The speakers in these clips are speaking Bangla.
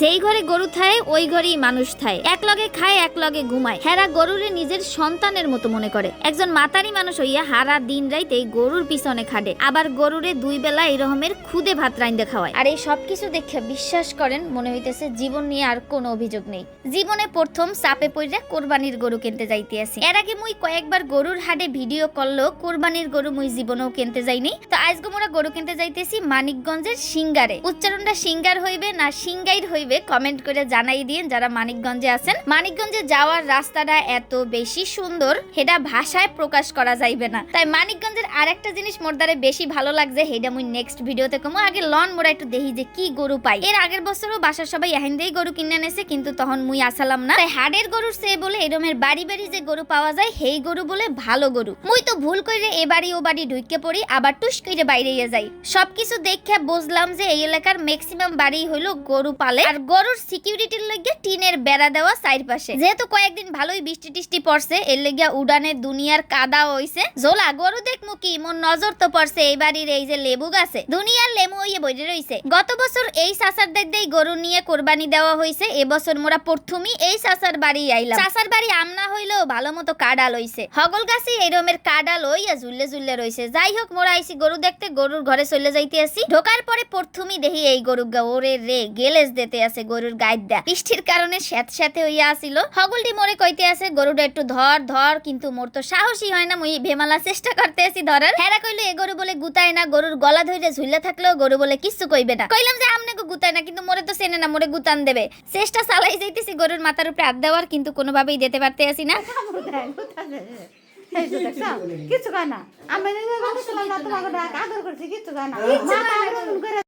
যেই ঘরে গরু থায়, ওই ঘরেই মানুষ থায়। এক লগে খায় এক লগে ঘুমায়। হেরা গরুরে নিজের সন্তানের মতো মনে করে। একজন মাতারি মানুষ হইয়া হারা দিন রাইতে গরুর পিছনে খাটে। আবার গরুরে দুই বেলা এরকমের খুদে ভাত রাইন্দে খাওয়ায়। আর এই সবকিছু দেখে বিশ্বাস করেন, মনে হইতেছে জীবন নিয়ে আর কোনো অভিযোগ নেই। জীবনে প্রথম চাপে পড়ে কোরবানির গরু কিনতে যাইতে আসি। এর আগে মুই কয়েকবার গরুর হাটে ভিডিও করল কোরবানির গরু মুই জীবনেও কিনতে যাইনি। তো আজকে মোরা গরু কিনতে যাইতেছি মানিকগঞ্জের সিঙ্গারে। উচ্চারণটা সিঙ্গার হইবে না সিঙ্গাইর হইবে? কমেন্ট করে জানাই দিন যারা মানিকগঞ্জে আছেন। মানিকগঞ্জে যাওয়ার রাস্তাটা এত বেশি সুন্দর, সেটা ভাষায় প্রকাশ করা যাইবে না। তাই মানিকগঞ্জের আরেকটা জিনিস মোর দ্বারা বেশি ভালো লাগছে সেটা মুই নেক্সট ভিডিওতে কমো। আগে লন মোরা একটু দেখি যে কি গরু পাই। এর আগের বছরও বাসার সবাই এহেন দিয়েই গরু কিনে নেছে কিন্তু তখন মুই আসালাম না। তাই হাড়ের গরুর সে বলে এরমের বাড়ি বাড়ি যে গরু পাওয়া যায়, সেই গরু বলে ভালো গরু। মুই তো ভুল করে এ বাড়ি ও বাড়ি ঢুকে পড়ি, আবার টুস করে বাইরে যাই। সবকিছু দেখে বুঝলাম যে এই এলাকার ম্যাক্সিমাম বাড়ি হলো গরু পালে, আর গরুর সিকিউরিটির লগে টিনের বেড়া দেওয়া সাইড পাশে যেহেতু কয়েকদিন ভালোই বৃষ্টি টিষ্টি পড়ছে, এর লেগিয়া উড়ানে দুনিয়ার কাদা হইছে। জোলা, গরু দেখমু কি? মোর নজর তো পড়ছে এই বাড়ির এই যে লেবু গাছে। দুনিয়ার লেমু হইয়ে বইরে রইছে। গত বছর এই সাসার দেই গরু নিয়ে কোরবানি দেওয়া হইছে। এবছর মোরা প্রথমই এই সাসার বাড়ি আইলাম। সাসার বাড়ি আমনা হইলেও ভালো মতো কাডাল হইছে। হগল গাছি এইরমের কাডাল হইয়া ঝুললে ঝুললে রইছে। যাই হোক, মোরা আইছি গরু দেখতে, গরুর ঘরে চলে যাইতে আসি। ঢোকার পরে প্রথমই দেখি এই গরু গা, ওরে রে গেলেস দিতে আছে গরুর গাইড দা। বৃষ্টির কারণে স্যাঁত স্যাঁতে হইয়া আসিল। হগলটি মোরে কইতে আছে গরুটা একটু ধর ধর, কিন্তু মোর তো সাহসী হয় না, মুই ভেমালা চেষ্টা করতে আসি ধরার। হেরা কইলো, এ গরু বলে গুতায় না, গরুর গলা ধইরে ঝুলে থাকলেও গরু বলে কিচ্ছু কইবে না। কইলাম যে, আমনে গুতায় না, কিন্তু মোরে তো চেনে না, মোরে গুতান দেবে। চেষ্টা চালাই যাইতেছি গরুর মাথার উপরে হাত দেওয়ার, কিন্তু কোনোভাবেই দিতে পারতে আসি না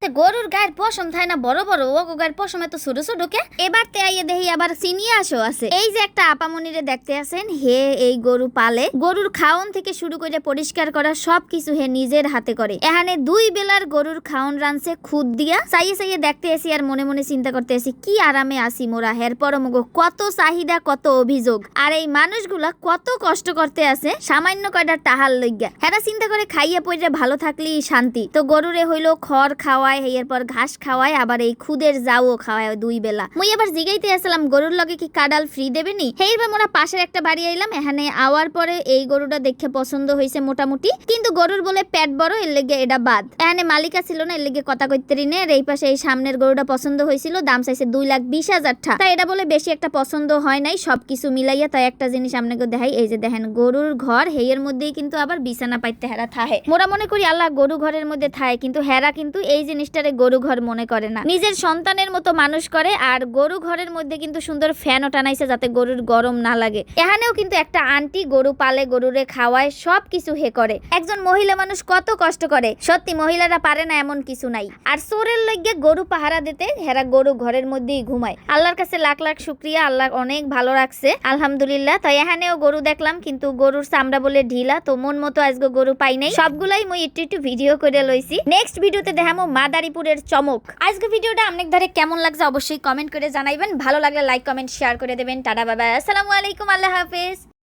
তে গরুর গায়ের পশম থাকে না বড় বড় ও গায়ের পশম এত ছোট ছোট কে? এবার তে আইয়ে দেখি আবার সিনিয়ে আসো আছে। এই যে একটা আপামনিরে দেখতে আছেন হে এই গরু পালে। গরুর খাওন থেকে শুরু করে পরিষ্কার করা সব কিছু হে নিজের হাতে করে। এখানে দুই বেলার গরুর খাওন রানছে খুদ দিয়া। চাইয়ে চাইয়ে দেখতে আসি আর মনে মনে চিন্তা করতে আসি কি আরামে আসি মোরা। হের পর মগো কত চাহিদা কত অভিযোগ। আর এই মানুষগুলা কত কষ্ট করতে আছে। সামান্য কয়টা টাহাল লইগা হেরা চিন্তা করে খাইয়া পইরে ভালো থাকলেই শান্তি। তো গরুরে হইল খড় খাওয়ায়, এরপর ঘাস খাওয়ায়, আবার এই খুদের যাও খাওয়ায় দুই বেলা। মুই আবার জিগাইতে আসলাম, গরুর লগে কি কাডাল ফ্রি দেবে নি? সেইবার মোরা পাশের একটা বাড়ি আইলাম, এখানে আওয়ার পরে এই গরুটা দেখে পছন্দ হয়েছে মোটামুটি। কিন্তু গরুর বলে পেট বড়, এর লেগে এটা বাদ। এখানে মালিকা ছিল না, এর লেগে কথা কইতে নে আর এই পাশে এই সামনের গরুটা পছন্দ হয়েছিল দাম চাইছে দুই লাখ বিশ হাজার টা তাই এটা বলে বেশি একটা পছন্দ হয় নাই, সবকিছু মিলাইয়া তাই একটা জিনিস আপনাকে দেখাই, এই যে দেখেন গরুর ঘর হেয়ের মধ্যেই কিন্তু আবার বিছানা পাইতে হেরা থাহে। মোরা মনে করি আল্লাহ গরু ঘরের মধ্যে থায় কিন্তু হেরা কিন্তু এই জিনিসটারে গরু ঘর মনে করে না। নিজের সন্তানের মতো মানুষ করে, আর গরু ঘরের মধ্যে কিন্তু সুন্দর ফ্যানও টানাইছে যাতে গরুর গরম না লাগে। এখানেও কিন্তু একটা আন্টি গরু পালে, গরুরে খাওয়ায় সব কিছু হে করে। একজন মহিলা মানুষ কত কষ্ট করে, সত্যি মহিলারা পারে না এমন কিছু নাই। আর সোরের লইগে গরু পাহারা দিতে হেরা গরু ঘরের মধ্যেই ঘুমায়। আল্লাহর কাছে লাখ লাখ শুক্রিয়া, আল্লাহ অনেক ভালো রাখছে, আলহামদুলিল্লাহ। তাই এখানেও গরু দেখলাম, কিন্তু গরুর চামড়া বলে ঢিলা, তো মন মতো আজকে গরু পাই নাই। সবগুলাই মই একটু একটু ভিডিও করে লইছি। নেক্সট ভিডিওতে দেখামো মাদারীপুরের চমক। আজকে ভিডিওটা অনেক ধরে কেমন লাগছে অবশ্যই কমেন্ট করে জানাইবেন। ভালো লাগলে লাইক কমেন্ট শেয়ার করে দেবেন। টাটা বাবা আসসালামু আলাইকুম, আল্লাহ হাফেজ।